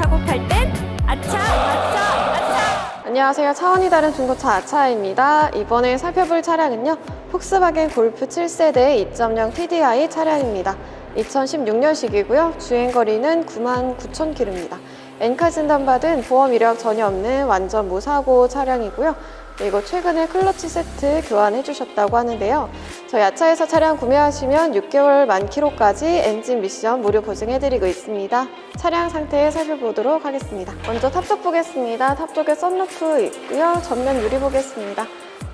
사고 팔 땐 아차, 아차, 아차. 안녕하세요. 차원이 다른 중고차 아차입니다. 이번에 살펴볼 차량은요. 폭스바겐 골프 7세대 2.0 TDI 차량입니다. 2016년식이고요. 주행거리는 9만 9천 킬로입니다. 엔카 진단받은 보험 이력 전혀 없는 완전 무사고 차량이고요. 그리고 최근에 클러치 세트 교환해 주셨다고 하는데요. 저희 아차에서 차량 구매하시면 6개월 만 킬로까지 엔진 미션 무료 보증해 드리고 있습니다. 차량 상태 살펴보도록 하겠습니다. 먼저 탑쪽 보겠습니다. 탑쪽에 썬루프 있고요. 전면 유리 보겠습니다.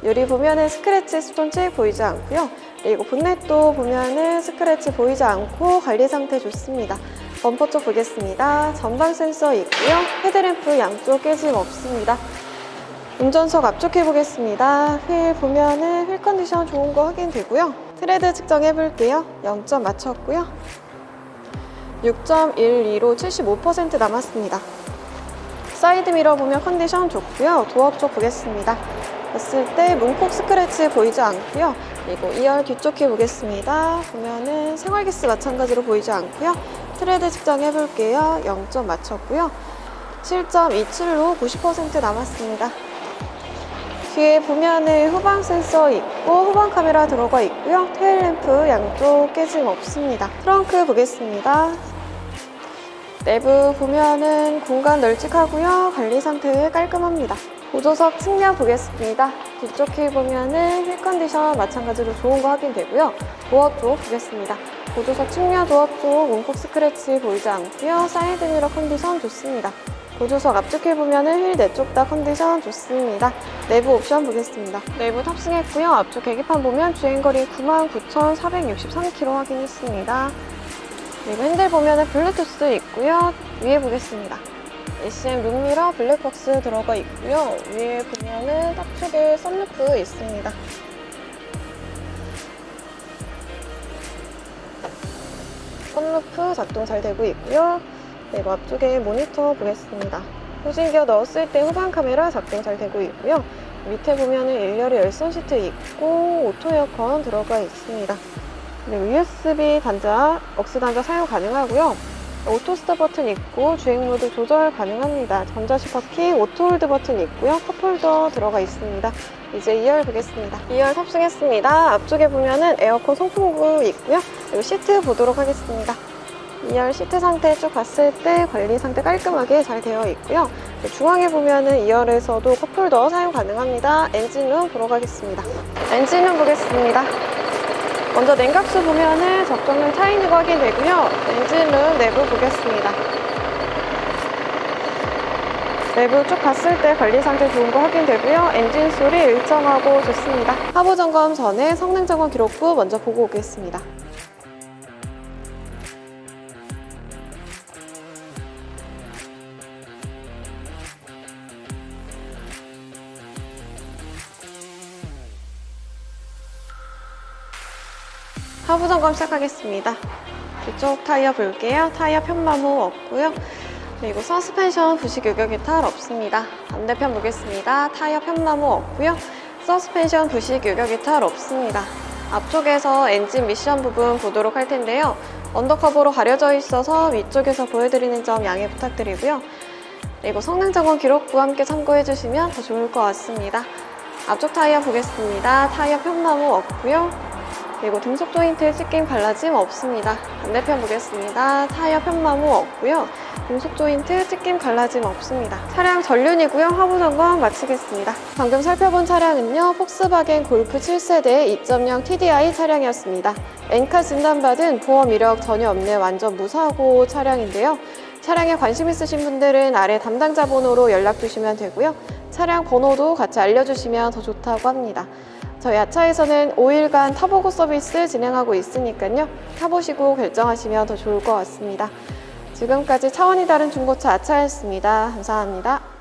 유리 보면은 스크래치 스톤치 보이지 않고요. 그리고 본넷도 보면은 스크래치 보이지 않고 관리 상태 좋습니다. 범퍼 쪽 보겠습니다. 전방 센서 있고요. 헤드램프 양쪽 깨짐 없습니다. 운전석 앞쪽 해보겠습니다. 휠 보면은 휠 컨디션 좋은 거 확인되고요. 트레드 측정해 볼게요. 0점 맞췄고요. 6.12로 75% 남았습니다. 사이드 미러 보면 컨디션 좋고요. 도어 쪽 보겠습니다. 봤을 때 문콕 스크래치 보이지 않고요. 그리고 2열 뒤쪽 해 보겠습니다. 보면은 생활기스 마찬가지로 보이지 않고요. 트레드 측정해 볼게요. 0점 맞췄고요. 7.27로 90% 남았습니다. 뒤에 보면은 후방 센서 있고 후방 카메라 들어가 있고요. 테일 램프 양쪽 깨짐 없습니다. 트렁크 보겠습니다. 내부 보면은 공간 널찍하고요. 관리 상태 깔끔합니다. 보조석 측면 보겠습니다. 뒤쪽 휠 보면은 휠 컨디션 마찬가지로 좋은 거 확인되고요. 도어 쪽 보겠습니다. 보조석 측면 도어 쪽 문콕 스크래치 보이지 않고요. 사이드 미러 컨디션 좋습니다. 보조석 휠 보면은 휠네쪽다 컨디션 좋습니다. 내부 옵션 보겠습니다. 내부 탑승했고요. 앞쪽 계기판 보면 주행거리 99,463km 확인했습니다. 그리고 핸들 보면은 블루투스 있고요. 위에 보겠습니다. ACM 룸미러 블랙박스 들어가 있고요. 위에 보면은 탑쪽에 썬루프 있습니다. 썬루프 작동 잘 되고 있고요. 그리고 앞쪽에 모니터 보겠습니다. 후진기어 넣었을 때 후방 카메라 작동 잘 되고 있고요. 밑에 보면은 일렬에 열선 시트 있고 오토 에어컨 들어가 있습니다. USB 단자, 억스 단자 사용 가능하고요. 오토 스타 버튼 있고 주행 모드 조절 가능합니다. 전자 시퍼키, 오토 홀드 버튼 있고요. 컵홀더 들어가 있습니다. 이제 2열 보겠습니다. 2열 탑승했습니다. 앞쪽에 보면은 에어컨 송풍구 있고요. 그리고 시트 보도록 하겠습니다. 2열 시트 상태 쭉 봤을 때 관리 상태 깔끔하게 잘 되어 있고요. 중앙에 보면은 2열에서도 컵홀더 사용 가능합니다. 엔진룸 보러 가겠습니다. 엔진룸 보겠습니다. 먼저 냉각수 보면은 적정량 차 있는 거 확인되고요. 엔진룸 내부 보겠습니다. 내부 쭉 봤을 때 관리 상태 좋은 거 확인되고요. 엔진 소리 일정하고 좋습니다. 하부 점검 전에 성능 점검 기록부 먼저 보고 오겠습니다. 하부 점검 시작하겠습니다. 뒤쪽 타이어 볼게요. 타이어 편마모 없고요. 그리고 서스펜션 부식 요격 이 탈 없습니다. 반대편 보겠습니다. 타이어 편마모 없고요. 서스펜션 부식 요격 이 탈 없습니다. 앞쪽에서 엔진 미션 부분 보도록 할 텐데요. 언더커버로 가려져 있어서 위쪽에서 보여드리는 점 양해 부탁드리고요. 그리고 성능 점검 기록부 함께 참고해 주시면 더 좋을 것 같습니다. 앞쪽 타이어 보겠습니다. 타이어 편마모 없고요. 그리고 등속 조인트 찢김 갈라짐 없습니다. 반대편 보겠습니다. 타이어 편마모 없고요. 등속 조인트 찢김 갈라짐 없습니다. 차량 전륜이고요. 하부 점검 마치겠습니다. 방금 살펴본 차량은요. 폭스바겐 골프 7세대 2.0 TDI 차량이었습니다. 엔카 진단받은 보험 이력 전혀 없는 완전 무사고 차량인데요. 차량에 관심 있으신 분들은 아래 담당자 번호로 연락 주시면 되고요. 차량 번호도 같이 알려주시면 더 좋다고 합니다. 저희 아차에서는 5일간 타보고 서비스 진행하고 있으니까요. 타보시고 결정하시면 더 좋을 것 같습니다. 지금까지 차원이 다른 중고차 아차였습니다. 감사합니다.